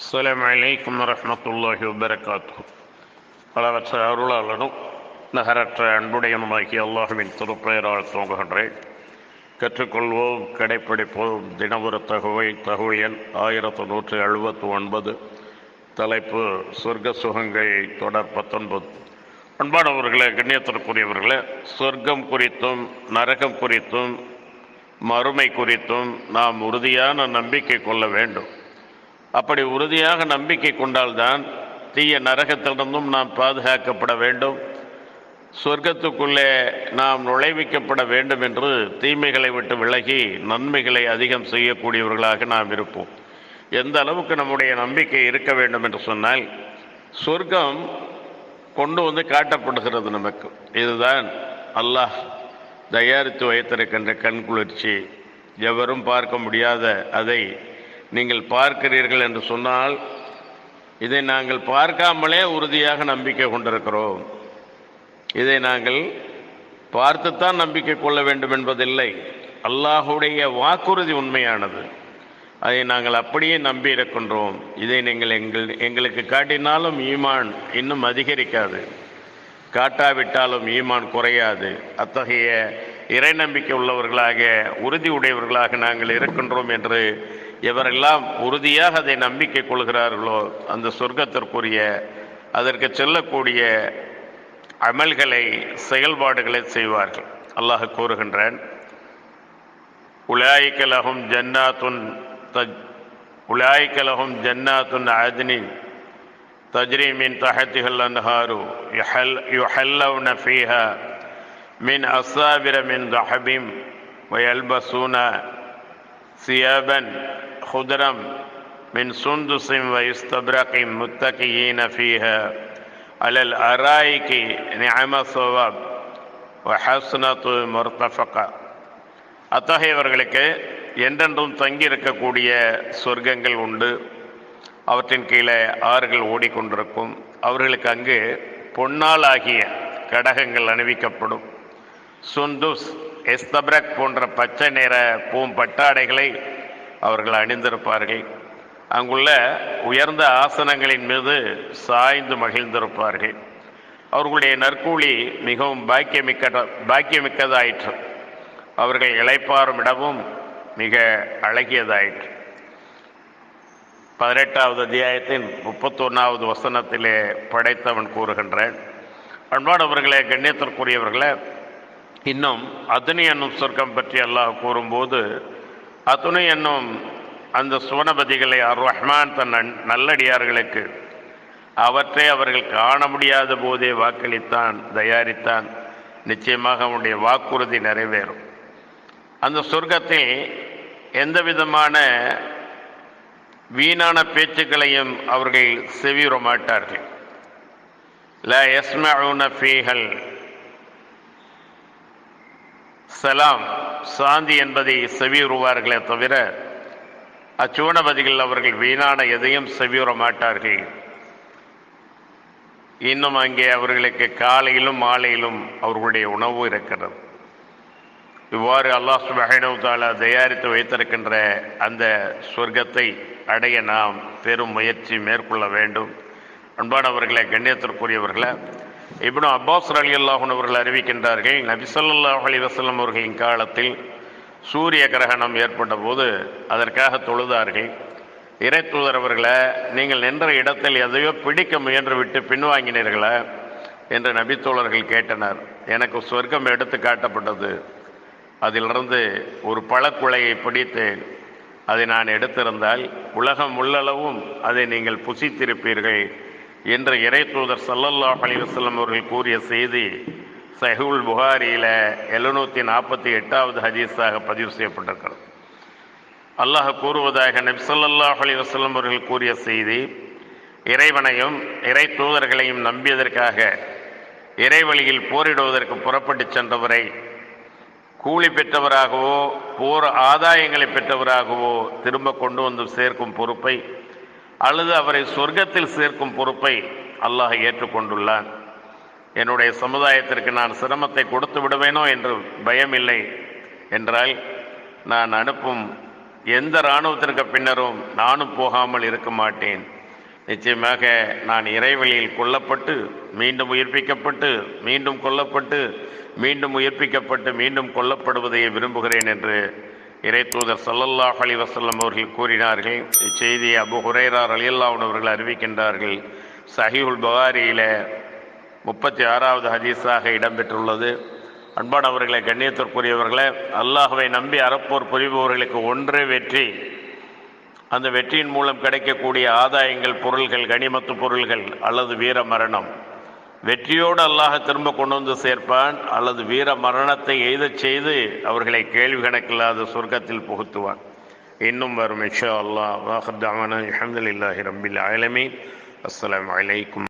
அஸ்லாம் வலைக்கம் வரமத்துல்லாஹி வபரகாத்து பலவற்ற அருளாளனும் நகரற்ற அன்புடையனுமாகி அல்லாஹுவின் திருப்பெயரால் துவங்குகின்றேன் கற்றுக்கொள்வோம் கடைப்பிடிப்போம் தினவர தகவல் தகவல் எண் ஆயிரத்து நூற்றி எழுபத்து ஒன்பது. தலைப்பு சொர்க்க சுகங்கள் தொடர் பத்தொன்பது. அன்பானவர்களே கண்ணியத்திற்குரியவர்களே சொர்க்கம் குறித்தும் நரகம் குறித்தும் மறுமை குறித்தும் நாம் உறுதியான நம்பிக்கை கொள்ள வேண்டும். அப்படி உறுதியாக நம்பிக்கை கொண்டால்தான் தீய நரகத்திலிருந்தும் நாம் பாதுகாக்கப்பட வேண்டும். சொர்க்கத்துக்குள்ளே நாம் நுழைவிக்கப்பட வேண்டும் என்று தீமைகளை விட்டு விலகி நன்மைகளை அதிகம் செய்யக்கூடியவர்களாக நாம் இருப்போம். எந்த அளவுக்கு நம்முடைய நம்பிக்கை இருக்க வேண்டும் என்று சொன்னால் சொர்க்கம் கொண்டு வந்து காட்டப்படுகிறது நமக்கு. இதுதான் அல்லாஹ் தயாரித்து வைத்திருக்கின்ற கண்குளிர்ச்சி. எவரும் பார்க்க முடியாத அதை நீங்கள் பார்க்கிறீர்கள் என்று சொன்னால் இதை நாங்கள் பார்க்காமலே உறுதியாக நம்பிக்கை கொண்டிருக்கிறோம். இதை நாங்கள் பார்த்துத்தான் நம்பிக்கை கொள்ள வேண்டும் என்பதில்லை. அல்லாஹுடைய வாக்குறுதி உண்மையானது. அதை நாங்கள் அப்படியே நம்பி இருக்கின்றோம். இதை நீங்கள் எங்கள் எங்களுக்கு காட்டினாலும் ஈமான் இன்னும் அதிகரிக்காது. காட்டாவிட்டாலும் ஈமான் குறையாது. அத்தகைய இறை நம்பிக்கை உள்ளவர்களாக உறுதி உடையவர்களாக நாங்கள் இருக்கின்றோம் என்று எவரெல்லாம் உறுதியாக அதை நம்பிக்கை கொள்கிறார்களோ அந்த சொர்க்கத்திற்குரிய அதற்கு செல்லக்கூடிய அமல்களை செயல்பாடுகளை செய்வார்கள். அல்லாஹ் கூறுகின்றான் உலாய்கலகும் ஜன்னாத்துன் தஜ் உலாய்கலகும் ஜன்னாத்துன் ஆஜ்னின் தஜ்ரி மின் தஹத்திகள் அன்ஹாரு யுஹல் யுஹல்லவ் நஃபீஹா மின் அசாவிர மின் தஹபிம் வயல்பசூன சியாபன் خضرا من سندس ويستبرق متكئين فيها على الأرائك نعم الثواب وحسنة مرتفقة அத்தகையவர்களுக்கு என்றென்றும் தங்கி இருக்கக்கூடிய சொர்க்கங்கள் உண்டு அவற்றின் கீழே ஆறுகள் ஓடிக்கொண்டிருக்கும் அவர்களுக்கு அங்கு பொன்னால் ஆகிய கடகங்கள் அணிவிக்கப்படும் சுந்துஸ் எஸ்தப்ரக் போன்ற பச்சை நிற பூம் பட்டாடைகளை அவர்கள் அணிந்திருப்பார்கள். அங்குள்ள உயர்ந்த ஆசனங்களின் மீது சாய்ந்து மகிழ்ந்திருப்பார்கள். அவர்களுடைய நற்கூலி மிகவும் பாக்கியமிக்க பாக்கியமிக்கதாயிற்று. அவர்கள் இழைப்பாரும் இடமும் மிக அழகியதாயிற்று. பதினெட்டாவது அத்தியாயத்தின் முப்பத்தொன்னாவது வசனத்திலே படைத்தவன் கூறுகின்றேன் அன்பானவர்களே கண்ணியத்திற்குரியவர்களே இன்னும் அதனி என்னும் சொர்க்கம் பற்றி அல்லாஹ் கூறும்போது அத்துணை என்னும் அந்த சுவனபதிகளை அர் ரஹ்மான் தன் நல்லடியார்களுக்கு அவற்றை அவர்கள் காண முடியாத போதே வாக்களித்தான் தயாரித்தான். நிச்சயமாக அவனுடைய வாக்குறுதி நிறைவேறும். அந்த சொர்க்கத்தில் எந்த விதமான வீணான பேச்சுக்களையும் அவர்கள் செவியுற மாட்டார்கள் ல எஸ்மூன ஃபீஹல் சலாம் சாந்தி என்பதை செவியுறுவார்களே தவிர அச்சூனபதிகள் அவர்கள் வீணான எதையும் செவியுற மாட்டார்கள். இன்னும் அங்கே அவர்களுக்கு காலையிலும் மாலையிலும் அவர்களுடைய உணவு இருக்கிறது. இவ்வாறு அல்லாஹ் சுபஹனவு தாலா தயாரித்து வைத்திருக்கின்ற அந்த சொர்க்கத்தை அடைய நாம் பெரும் முயற்சி மேற்கொள்ள வேண்டும். அன்பானவர்களை கண்ணியத்திற்குரியவர்களை இப்னு அப்பாஸ் அலி அல்லாஹன் அவர்கள் அறிவிக்கின்றார்கள் நபிசல்லாஹ் அலி வசல்லம் அவர்களின் காலத்தில் சூரிய கிரகணம் ஏற்பட்ட போது அதற்காக தொழுதார்கள். இறை தூதரவர்களை நீங்கள் நின்ற இடத்தில் எதையோ பிடிக்க முயன்று விட்டு பின்வாங்கினீர்களா? என்று நபித்தோழர்கள் கேட்டனர். எனக்கு சொர்க்கம் எடுத்து காட்டப்பட்டது. அதிலிருந்து ஒரு பழக்குலையை பிடித்தேன். அதை நான் எடுத்திருந்தால் உலகம் உள்ளளவும் அதை நீங்கள் புசித்திருப்பீர்கள். என்று இறை தூதர் சல்லல்லாஹ் அலிவசல்லம் அவர்கள் கூறிய செய்தி சஹுல் புகாரியில் எழுநூற்றி நாற்பத்தி எட்டாவது ஹதீஸாக பதிவு செய்யப்பட்டிருக்கிறது. அல்லாஹ் கூறுவதாக நபி அலிவசல்லம் அவர்கள் கூறிய செய்தி இறைவனையும் இறை தூதர்களையும் நம்பியதற்காக இறைவழியில் போரிடுவதற்கு புறப்பட்டு சென்றவரை கூலி பெற்றவராகவோ போர் ஆதாயங்களை பெற்றவராகவோ திரும்ப கொண்டு வந்து சேர்க்கும் பொறுப்பை அல்லது அவரை சொர்க்கத்தில் சேர்க்கும் பொறுப்பை அல்லாஹ் ஏற்றுக்கொண்டுள்ளான் என்னுடைய சமுதாயத்திற்கு நான் சிரமத்தை கொடுத்து விடுவேனோ என்று பயமில்லை என்றால் நான் அனுப்பும் எந்த இராணுவத்திற்கு பின்னரும் நானும் போகாமல் இருக்க மாட்டேன். நிச்சயமாக நான் இறைவழியில் கொல்லப்பட்டு மீண்டும் உயிர்ப்பிக்கப்பட்டு மீண்டும் கொல்லப்பட்டு மீண்டும் உயிர்ப்பிக்கப்பட்டு மீண்டும் கொல்லப்படுவதையே விரும்புகிறேன் என்று இறை தூதர் சல்லல்லாஹ் அலி வசல்லம் அவர்கள் கூறினார்கள் இச்செய்தியை அபு ஹுரேரார் அலியல்லாவுன் அவர்கள் அறிவிக்கின்றார்கள். சஹீஹுல் பகாரியில் முப்பத்தி ஆறாவது ஹதீஸாக இடம்பெற்றுள்ளது. அன்பானவர்களை கண்ணியத்திற்குரியவர்களை அல்லாஹுவை நம்பி அறப்போர் புரிபவர்களுக்கு ஒன்றே வெற்றி. அந்த வெற்றியின் மூலம் கிடைக்கக்கூடிய ஆதாயங்கள் பொருள்கள் கனிமத்து பொருள்கள் அல்லது வீர மரணம் வெற்றியோடு அல்லாஹ் திரும்ப கொண்டு வந்து சேர்ப்பான் அல்லது வீர மரணத்தை எய்தச் செய்து அவர்களை கேள்வி கணக்கில்லாத சொர்க்கத்தில் புகுத்துவான். இன்னும் வரும் இஷா அல்லாஹ். வாஹத் அஹமதுல்லாஹி ரம்பில் ஆலமீன். அஸ்லாம் வலைக்கும்